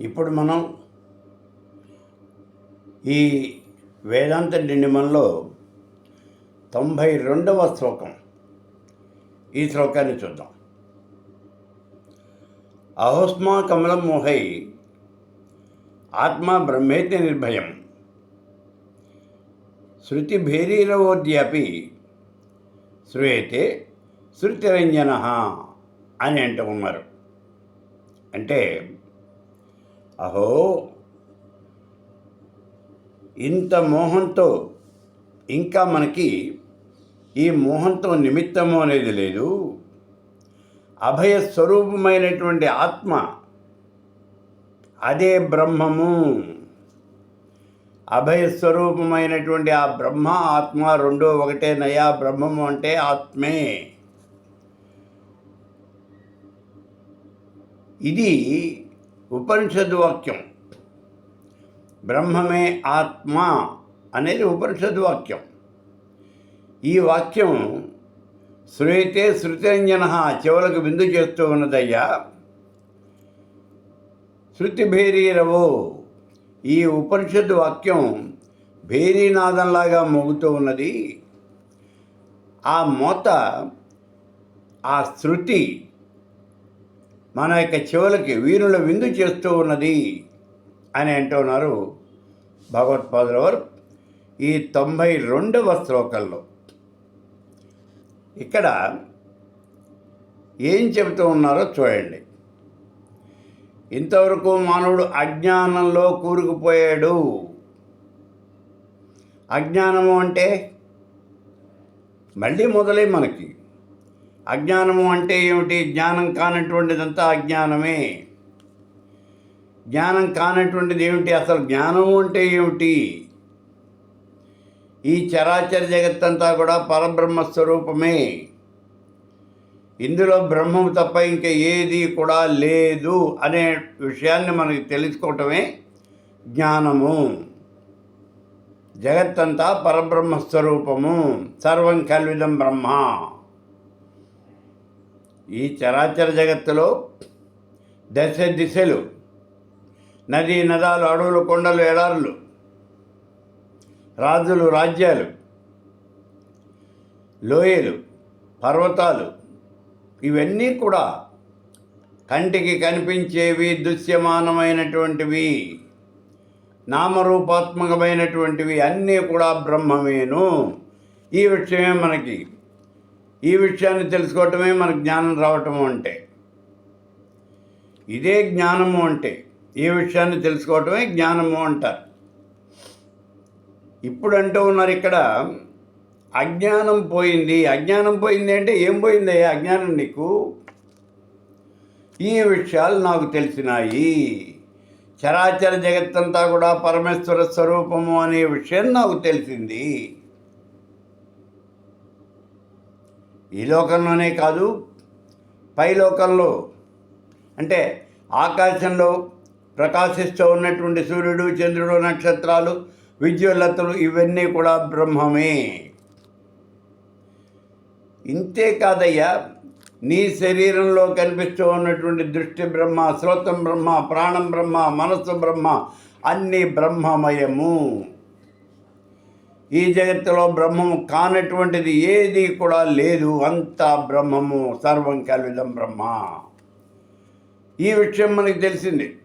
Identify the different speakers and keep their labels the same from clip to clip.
Speaker 1: ఇప్పుడు మనం ఈ వేదాంత నిండిమంలో తొంభై రెండవ శ్లోకం ఈ శ్లోకాన్ని చూద్దాం. అహోస్మా కమలం మోహై ఆత్మ బ్రహ్మేతి నిర్భయం శృతి భేరీరవోద్యాపి శ్రూయతే శృతిరంజన అని అంటూ ఉన్నారు. అంటే అహో ఇంత మోహంతో ఇంకా మనకి ఈ మోహంతో నిమిత్తము అనేది లేదు. అభయ స్వరూపమైనటువంటి ఆత్మ అదే బ్రహ్మము. అభయ స్వరూపమైనటువంటి ఆ బ్రహ్మ ఆత్మ రెండో ఒకటే నయా బ్రహ్మము అంటే ఆత్మే. ఇది ఉపనిషద్ వాక్యం. బ్రహ్మమే ఆత్మ అనేది ఉపనిషద్ వాక్యం. ఈ వాక్యం శ్రూయతే శృతిరంజన చెవులకు విందు చేస్తూ ఉన్నదయ్యా. శృతి భేరీరవు ఈ ఉపనిషత్తు వాక్యం భేరీనాదంలాగా మోగుతూ ఉన్నది. ఆ మోత ఆ శృతి మన యొక్క చెవులకి వీరుల విందు చేస్తూ ఉన్నది అని అంటున్నారు భగవత్పాదుల వారు ఈ తొంభై రెండవ శ్లోకంలో. ఇక్కడ ఏం చెబుతూ ఉన్నారో చూడండి. ఇంతవరకు మానవుడు అజ్ఞానంలో కూరుకుపోయాడు. అజ్ఞానము అంటే మళ్ళీ మొదలై మనకి అజ్ఞానము అంటే ఏమిటి? జ్ఞానం కానటువంటిదంతా అజ్ఞానమే. జ్ఞానం కానటువంటిది ఏమిటి? అసలు జ్ఞానము అంటే ఏమిటి? ఈ చరాచర జగత్తంతా కూడా పరబ్రహ్మ స్వరూపమే. ఇందులో బ్రహ్మము తప్ప ఇంకా ఏది కూడా లేదు అనే విషయాన్ని మనకి తెలుసుకోవటమే జ్ఞానము. జగత్తంతా పరబ్రహ్మ స్వరూపము. సర్వం కల్విదం బ్రహ్మ. ఈ చరాచర జగత్తులో దశ దిశలు నదీ నదాలు అడవులు కొండలు ఎడారులు రాజులు రాజ్యాలు లోయలు పర్వతాలు ఇవన్నీ కూడా కంటికి కనిపించేవి దృశ్యమానమైనటువంటివి నామరూపాత్మకమైనటువంటివి అన్నీ కూడా బ్రహ్మమేను. ఈ విషయమే మనకి ఈ విషయాన్ని తెలుసుకోవటమే మనకు జ్ఞానం రావటము అంటే. ఇదే జ్ఞానము అంటే ఈ విషయాన్ని తెలుసుకోవటమే జ్ఞానము అంటారు. ఇప్పుడు అంటూ ఉన్నారు ఇక్కడ అజ్ఞానం పోయింది. అజ్ఞానం పోయింది అంటే ఏం పోయింది అజ్ఞానం నీకు? ఈ విషయాలు నాకు తెలిసినాయి. చరాచర జగత్తంతా కూడా పరమేశ్వర స్వరూపము అనే విషయం నాకు తెలిసింది. ఈ లోకంలోనే కాదు పై లోకంలో. అంటే ఆకాశంలో ప్రకాశిస్తూ ఉన్నటువంటి సూర్యుడు చంద్రుడు నక్షత్రాలు విద్యుల్లతలు ఇవన్నీ కూడా బ్రహ్మమే. ఇంతే కాదయ్యా నీ శరీరంలో కనిపిస్తూ ఉన్నటువంటి దృష్టి బ్రహ్మ శ్రోతం బ్రహ్మ ప్రాణం బ్రహ్మ మనస్సు బ్రహ్మ అన్నీ బ్రహ్మమయము. ఈ జగత్తులో బ్రహ్మము కానటువంటిది ఏది కూడా లేదు. అంతా బ్రహ్మము సర్వం కలిదం బ్రహ్మ. ఈ విషయం మనకి తెలిసింది.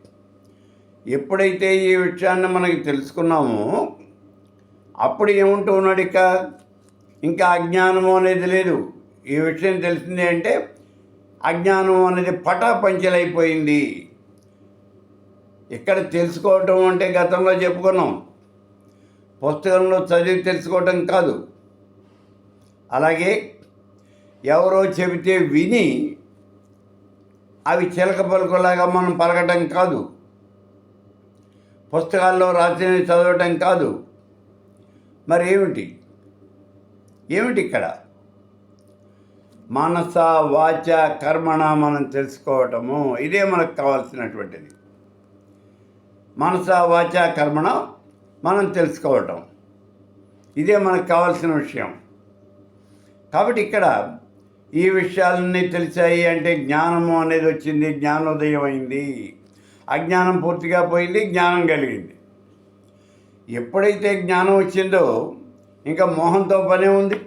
Speaker 1: ఎప్పుడైతే ఈ విషయాన్ని మనకి తెలుసుకున్నామో అప్పుడు ఏముంటూ ఉన్నాడు ఇక? ఇంకా అజ్ఞానము అనేది లేదు. ఈ విషయం తెలిసింది అంటే అజ్ఞానం అనేది పటాపంచలైపోయింది. ఇక్కడ తెలుసుకోవటం అంటే గతంలో చెప్పుకున్నాం. పుస్తకంలో చదివి తెలుసుకోవటం కాదు. అలాగే ఎవరో చెబితే విని అవి చిలక పలుకులాగా మనం పలకటం కాదు. పుస్తకాల్లో రాసినవి చదవటం కాదు. మరి ఏమిటి? ఏమిటి ఇక్కడ? మనస వాచ కర్మణ మనం తెలుసుకోవటము. ఇదే మనకు కావాల్సినటువంటిది. మనస వాచ కర్మణ మనం తెలుసుకోవటం. ఇదే మనకు కావాల్సిన విషయం. కాబట్టి ఇక్కడ ఈ విషయాలన్నీ తెలిసాయి అంటే జ్ఞానము అనేది వచ్చింది జ్ఞానోదయం అయింది. అజ్ఞానం పూర్తిగా పోయింది జ్ఞానం కలిగింది. ఎప్పుడైతే జ్ఞానం వచ్చిందో ఇంకా మోహంతో పనే ఉంది.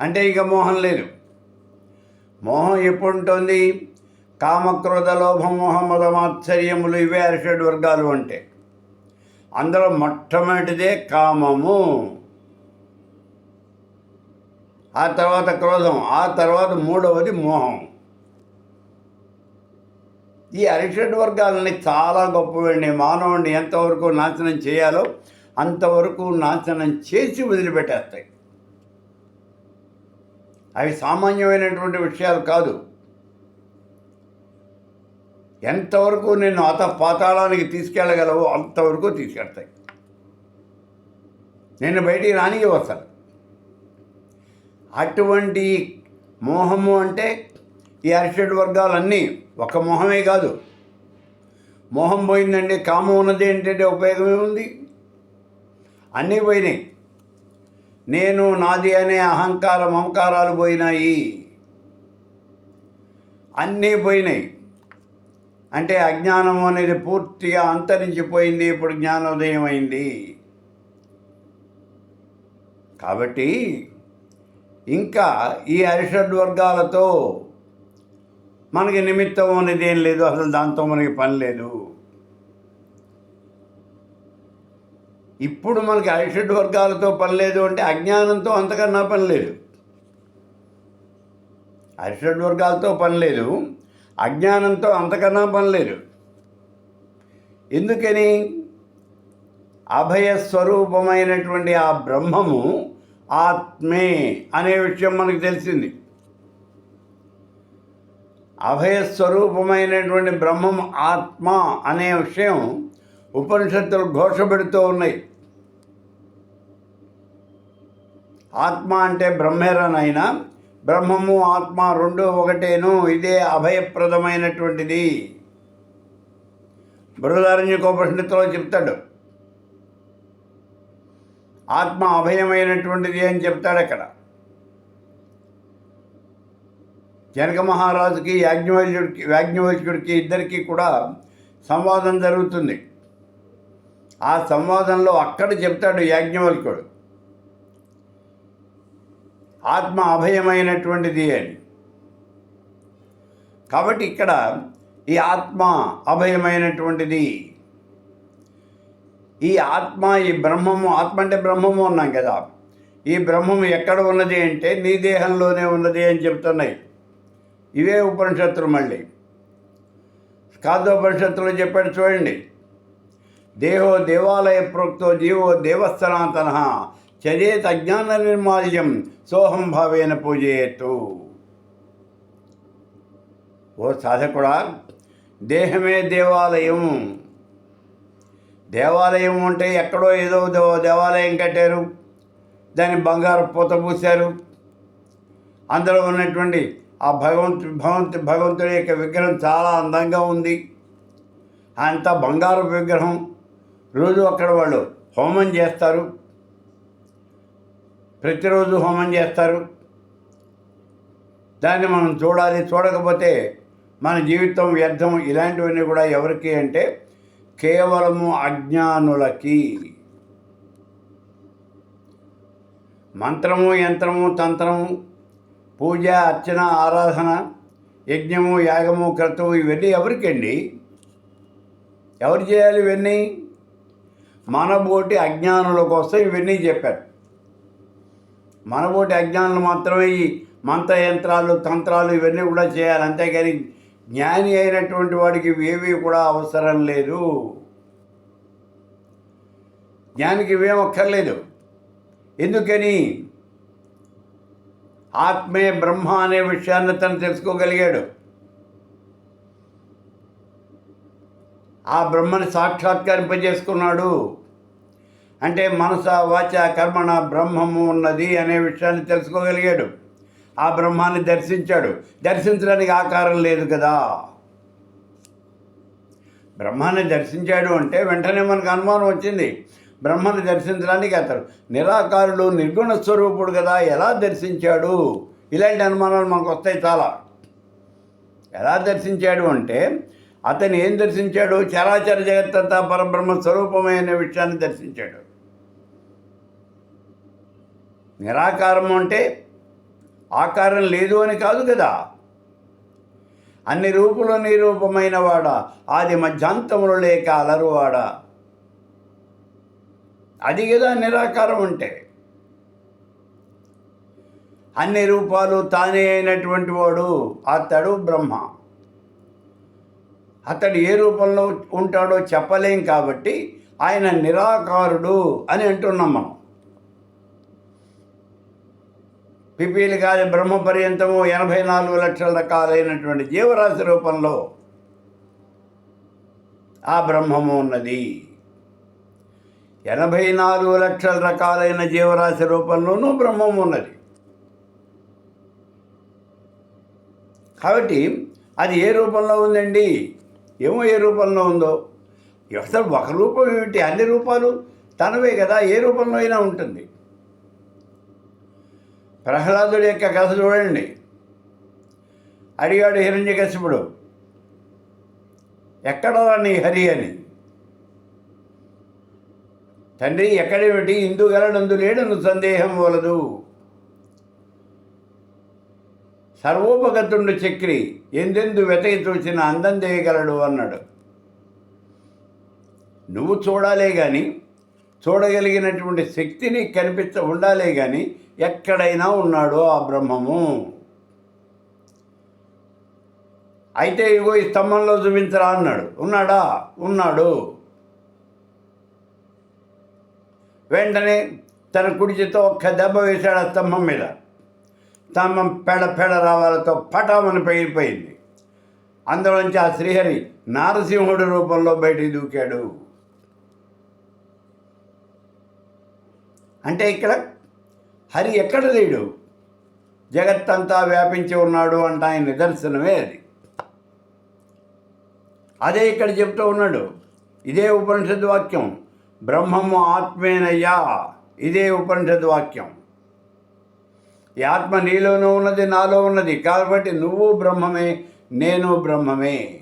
Speaker 1: అంటే ఇంకా మోహం లేదు. మోహం ఎప్పుడు ఉంటుంది కామక్రోధ లోభం మోహం మదమాశ్చర్యములు ఇవే అరిషడ్ వర్గాలు అంటే. అందులో మొట్టమొదటిదే కామము. ఆ తర్వాత క్రోధం ఆ తర్వాత మూడవది మోహం. ఈ అరిషడ్ వర్గాలని చాలా గొప్పవండి మానవుడిని ఎంతవరకు నాశనం చేయాలో అంతవరకు నాశనం చేసి వదిలిపెట్టేస్తాయి. అవి సామాన్యమైనటువంటి విషయాలు కాదు. ఎంతవరకు నేను అత పాతాళానికి తీసుకెళ్ళగలవో అంతవరకు తీసుకెళ్తాయి నేను బయటికి రానికి వస్తాను అటువంటి మోహము అంటే ఈ అరిషడ్ వర్గాలన్నీ ఒక మోహమే కాదు. మోహం పోయిందండి కామం ఉన్నది ఏంటంటే ఉపయోగమే ఉంది. అన్నీ పోయినాయి. నేను నాది అనే అహంకార మమకారాలు పోయినాయి. అన్నీ పోయినాయి. అంటే అజ్ఞానం అనేది పూర్తిగా అంతరించిపోయింది ఇప్పుడు జ్ఞానోదయం అయింది కాబట్టి ఇంకా ఈ అరిషడ్ వర్గాలతో మనకి నిమిత్తం అనేది ఏం లేదు అసలు దాంతో మనకి పని లేదు. ఇప్పుడు మనకి అరిషడ్ వర్గాలతో పని లేదు అంటే అజ్ఞానంతో అంతకన్నా పని లేదు. అరిషడ్ వర్గాలతో పని లేదు. అజ్ఞానంతో అంతకన్నా పని లేదు. ఎందుకని? అభయ స్వరూపమైనటువంటి ఆ బ్రహ్మము ఆత్మే అనే విషయం మనకు తెలిసింది. అభయ స్వరూపమైనటువంటి బ్రహ్మం ఆత్మ అనే విషయం ఉపనిషత్తులు ఘోషపెడుతూ ఉన్నాయి. ఆత్మ అంటే బ్రహ్మేరనైనా బ్రహ్మము ఆత్మ రెండు ఒకటేను ఇదే అభయప్రదమైనటువంటిది. బృహదారణ్యకోపనిషత్తులో చెప్తాడు. ఆత్మ అభయమైనటువంటిది అని చెప్తాడు అక్కడ. జనక మహారాజుకి యాజ్ఞవల్యుడికి యాజ్ఞవల్క్యుడికి ఇద్దరికీ కూడా సంవాదం జరుగుతుంది. ఆ సంవాదంలో అక్కడ చెప్తాడు యాజ్ఞవల్కుడు. ఆత్మ అభయమైనటువంటిది అని. కాబట్టి ఇక్కడ ఈ ఆత్మ అభయమైనటువంటిది. ఈ ఆత్మ ఈ బ్రహ్మము ఆత్మ అంటే బ్రహ్మము ఉన్నాం కదా. ఈ బ్రహ్మము ఎక్కడ ఉన్నది అంటే నీ దేహంలోనే ఉన్నది అని చెప్తున్నాయి. ఇవే ఉపనిషత్తులు మళ్ళీ. స్కాదోపనిషత్తులు చెప్పాడు చూడండి. దేహో దేవాలయ ప్రోక్తో జీవో దేవస్థనాతన చర్యేత అజ్ఞాన నిర్మాల్యం సోహం భావేన పూజయేత్తు. ఓ సాధకుడా దేహమే దేవాలయం. దేవాలయం అంటే ఎక్కడో ఏదో దేవ- దేవాలయం కట్టారు దాన్ని బంగారు పూత పూశారు. అందులో ఉన్నటువంటి ఆ భగవంతు భగవంతు భగవంతుడి యొక్క విగ్రహం చాలా అందంగా ఉంది. అంత బంగారు విగ్రహం. రోజు అక్కడ వాళ్ళు హోమం చేస్తారు. ప్రతిరోజు హోమం చేస్తారు. దాన్ని మనం చూడాలి. చూడకపోతే మన జీవితం వ్యర్థం. ఇలాంటివన్నీ కూడా ఎవరికి అంటే కేవలము అజ్ఞానులకి. మంత్రము యంత్రము తంత్రము పూజ అర్చన ఆరాధన యజ్ఞము యాగము క్రతువు ఇవన్నీ ఎవరికండి? ఎవరు చేయాలి ఇవన్నీ? మనబోటి అజ్ఞానుల కోసం ఇవన్నీ చెప్పారు. మనబోటి అజ్ఞానులు మాత్రమే ఈ మంత్ర యంత్రాలు తంత్రాలు ఇవన్నీ కూడా చేయాలి. అంతేగాని జ్ఞాని అయినటువంటి వాడికి ఇవేవి కూడా అవసరం లేదు. జ్ఞానికి ఇవేం అక్కర్లేదు. ఎందుకని? ఆత్మే బ్రహ్మ అనే విషయాన్ని తను తెలుసుకోగలిగాడు. ఆ బ్రహ్మని సాక్షాత్కరింపజేసుకున్నాడు. అంటే మనస వాచ కర్మణ బ్రహ్మము ఉన్నది అనే విషయాన్ని తెలుసుకోగలిగాడు. ఆ బ్రహ్మాన్ని దర్శించాడు. దర్శించడానికి ఆకారం లేదు కదా. బ్రహ్మాన్ని దర్శించాడు అంటే వెంటనే మనకు అనుమానం వచ్చింది. బ్రహ్మను దర్శించడానికి అతడు నిరాకారుడు నిర్గుణ స్వరూపుడు కదా ఎలా దర్శించాడు? ఇలాంటి అనుమానాలు మనకు వస్తాయి చాలా. ఎలా దర్శించాడు అంటే అతను ఏం దర్శించాడు? చరాచర జగత్తంతా పరబ్రహ్మ స్వరూపమే అనే విషయాన్ని దర్శించాడు. నిరాకారం అంటే ఆకారం లేదు అని కాదు కదా. అన్ని రూపుల నిరూపమైన వాడ ఆది మధ్యాంతములు లేక అలరువాడా అది కదా నిరాకారం అంటే. అన్ని రూపాలు తానే అయినటువంటి వాడు అతడు బ్రహ్మ. అతడు ఏ రూపంలో ఉంటాడో చెప్పలేం కాబట్టి ఆయన నిరాకారుడు అని అంటున్నాం మనం. పిపీలు కాదు బ్రహ్మ పర్యంతము ఎనభై నాలుగు లక్షల రకాలైనటువంటి జీవరాశి రూపంలో ఆ బ్రహ్మము ఉన్నది. ఎనభై నాలుగు లక్షల రకాలైన జీవరాశి రూపంలోనూ బ్రహ్మం ఉన్నది. కాబట్టి అది ఏ రూపంలో ఉందండి? ఏమో ఏ రూపంలో ఉందో? అసలు ఒక రూపం ఏమిటి? అన్ని రూపాలు తనవే కదా ఏ రూపంలో అయినా ఉంటుంది. ప్రహ్లాదుడి యొక్క కథ చూడండి. అడిగాడు హిరణ్యకశిపుడు ఎక్కడ నీ హరి అని? తండ్రి ఎక్కడేమిటి? ఇందు లేడు లేడను సందేహం వలదు. సర్వోపగతుండు చక్రి ఎందెందు వెతకి చూసిన అందం చేయగలడు అన్నాడు. నువ్వు చూడాలే కానీ చూడగలిగినటువంటి శక్తిని కనిపించ ఉండాలే కానీ ఎక్కడైనా ఉన్నాడు ఆ బ్రహ్మము. అయితే ఇగో ఈ స్తంభంలో చూపించరా అన్నాడు. ఉన్నాడా? ఉన్నాడు. వెంటనే తన కుడిచితో ఒక్క దెబ్బ వేశాడు ఆ స్తంభం మీద. స్తంభం పెడ పెడ రావాలతో పటామని పగిలిపోయింది అందులోంచి ఆ శ్రీహరి నారసింహుడి రూపంలో బయటికి దూకాడు. అంటే ఇక్కడ హరి ఎక్కడ లేడు? జగత్తంతా వ్యాపించి ఉన్నాడు అంట ఆయన నిదర్శనమే అది. అదే ఇక్కడ చెప్తూ ఉన్నాడు. ఇదే ఉపనిషద్ వాక్యం. బ్రహ్మము ఆత్మేనయ్యా. ఇదే ఉపనిషద్ వాక్యం. ఈ ఆత్మ నీలోనూ ఉన్నది నాలో ఉన్నది. కాబట్టి నువ్వు బ్రహ్మమే నేను బ్రహ్మమే.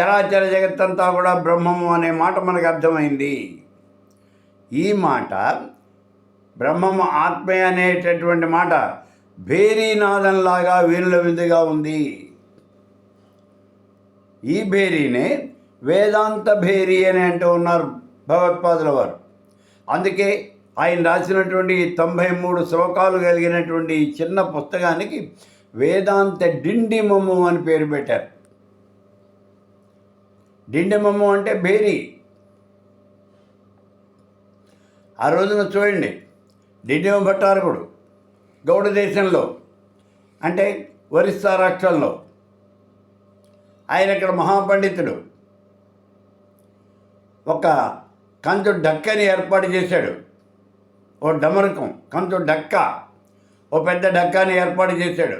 Speaker 1: చరాచర జగత్తంతా కూడా బ్రహ్మము అనే మాట మనకు అర్థమైంది. ఈ మాట బ్రహ్మము ఆత్మే అనేటటువంటి మాట భేరీనాదంలాగా వీణుల విందుగా ఉంది. ఈ భేరీనే వేదాంత భేరీ అని అంటూ ఉన్నారు భగవత్పాదుల వారు. అందుకే ఆయన రాసినటువంటి తొంభై మూడు శ్లోకాలు కలిగినటువంటి ఈ చిన్న పుస్తకానికి వేదాంత డిండిమము అని పేరు పెట్టారు. డిండిమము అంటే భేరీ. ఆ రోజున చూడండి డిండిమ భట్టారకుడు గౌడ దేశంలో అంటే ఒరిస్సా రాష్ట్రంలో. ఆయన ఇక్కడ మహాపండితుడు. ఒక కంచు డక్కని ఏర్పాటు చేశాడు. ఓ డమరకం కంచు డక్క ఓ పెద్ద డక్కాని ఏర్పాటు చేశాడు.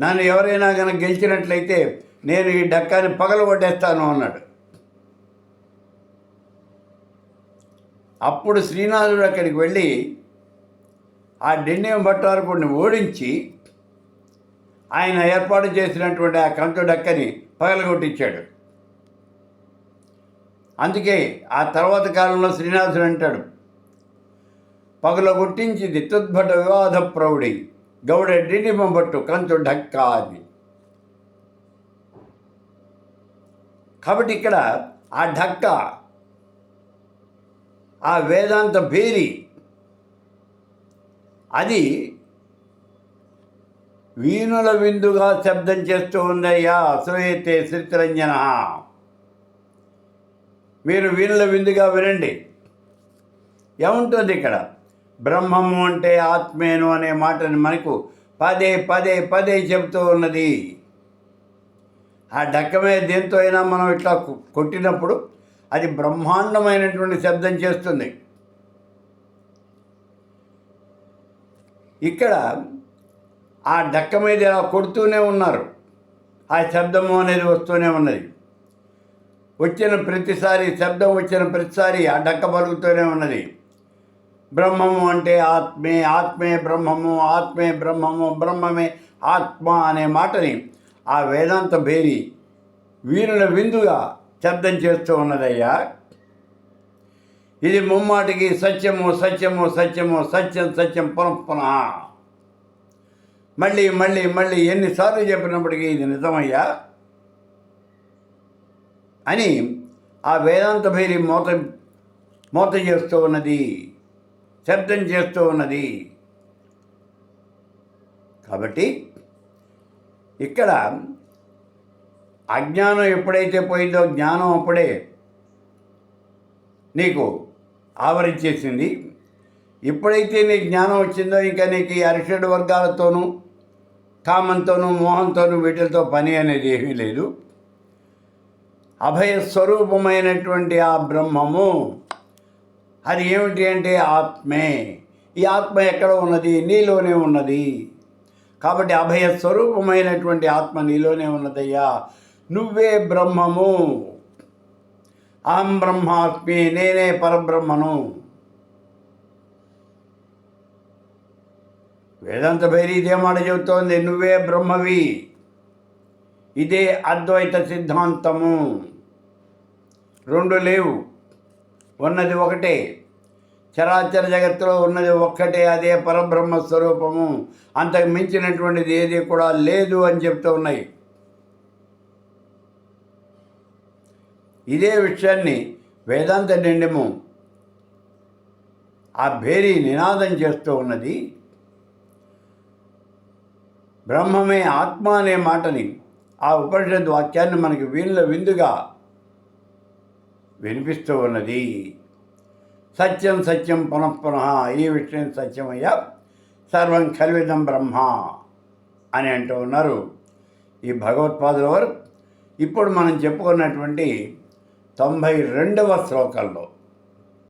Speaker 1: నన్ను ఎవరైనా కనుక గెలిచినట్లయితే నేను ఈ డక్కాని పగలగొట్టేస్తాను అన్నాడు. అప్పుడు శ్రీనాథుడు అక్కడికి వెళ్ళి ఆ డిండియం భట్టారకుడిని ఓడించి ఆయన ఏర్పాటు చేసినటువంటి ఆ కంచు డక్కని పగలగొట్టించాడు. అందుకే ఆ తర్వాత కాలంలో శ్రీనివాసుడు అంటాడు పగలగొట్టించి దిత్తుద్భట వివాద ప్రౌఢి గౌడ డిండిమంబట్టు కంచు ఢక్క అది కాబట్టి ఇక్కడ ఆ ఢక్క ఆ వేదాంత భేరి అది వీణుల విందుగా శబ్దం చేస్తూ ఉందయ్యా అసలైతే శ్రీతిరంజన. మీరు వీణుల విందుగా వినండి. ఏముంటుంది ఇక్కడ? బ్రహ్మము అంటే ఆత్మేను అనే మాటని మనకు పదే పదే పదే చెబుతూ ఉన్నది. ఆ డక్కమే దేంతో అయినా మనం ఇట్లా కొట్టినప్పుడు అది బ్రహ్మాండమైనటువంటి శబ్దం చేస్తుంది. ఇక్కడ ఆ డక్క మీద ఇలా కొడుతూనే ఉన్నారు. ఆ శబ్దము అనేది వస్తూనే ఉన్నది. వచ్చిన ప్రతిసారి శబ్దం వచ్చిన ప్రతిసారి ఆ డక్క పలుకుతూనే ఉన్నది. బ్రహ్మము అంటే ఆత్మే ఆత్మే బ్రహ్మము ఆత్మే బ్రహ్మము బ్రహ్మమే ఆత్మ అనే మాటని ఆ వేదాంత భేరి వీరుల విందుగా శబ్దం చేస్తూ ఉన్నదయ్యా. ఇది ముమ్మాటికి సత్యము సత్యము సత్యము సత్యం సత్యం పునః పునః. మళ్ళీ మళ్ళీ మళ్ళీ ఎన్నిసార్లు చెప్పినప్పటికీ ఇది నిజమయ్యా. అని ఆ వేదాంత భైరి మోత మోత చేస్తూ ఉన్నది శబ్దం చేస్తూ ఉన్నది. కాబట్టి ఇక్కడ అజ్ఞానం ఎప్పుడైతే పోయిందో జ్ఞానం అప్పుడే నీకు ఆవరించేసింది. ఎప్పుడైతే నీ జ్ఞానం వచ్చిందో ఇంకా నీకు ఈ అరిషడ్ వర్గాలతోనూ కామంతోనూ మోహంతోనూ వీటితో పని అనేది ఏమీ లేదు. అభయ స్వరూపమైనటువంటి ఆ బ్రహ్మము అది ఏమిటి అంటే ఆత్మే. ఈ ఆత్మ ఎక్కడ ఉన్నది? నీలోనే ఉన్నది. కాబట్టి అభయ స్వరూపమైనటువంటి ఆత్మ నీలోనే ఉన్నదయ్యా. నువ్వే బ్రహ్మము. అహం బ్రహ్మాస్మి నేనే పరబ్రహ్మను. వేదాంత భైరి ఇదే మాట చెబుతోంది నువ్వే బ్రహ్మవి. ఇదే అద్వైత సిద్ధాంతము. రెండు లేవు ఉన్నది ఒకటే. చరాచర జగత్తులో ఉన్నది ఒక్కటే అదే పరబ్రహ్మ స్వరూపము. అంతకు మించినటువంటిది ఏది కూడా లేదు అని చెప్తూ ఉన్నాయి. ఇదే విషయాన్ని వేదాంత నిండము ఆ భేరీ నినాదం చేస్తూ ఉన్నది. బ్రహ్మమే ఆత్మ అనే మాటని ఆ ఉపనిషత్ వాక్యాన్ని మనకి వీళ్ళ విందుగా వినిపిస్తూ ఉన్నది. సత్యం సత్యం పునఃపునః ఈ విషయం సత్యమయ్యా సర్వం కల్విదం బ్రహ్మ అని అంటూ ఉన్నారు ఈ భగవత్పాదుల వారు. ఇప్పుడు మనం చెప్పుకున్నటువంటి తొంభై రెండవ శ్లోకంలో.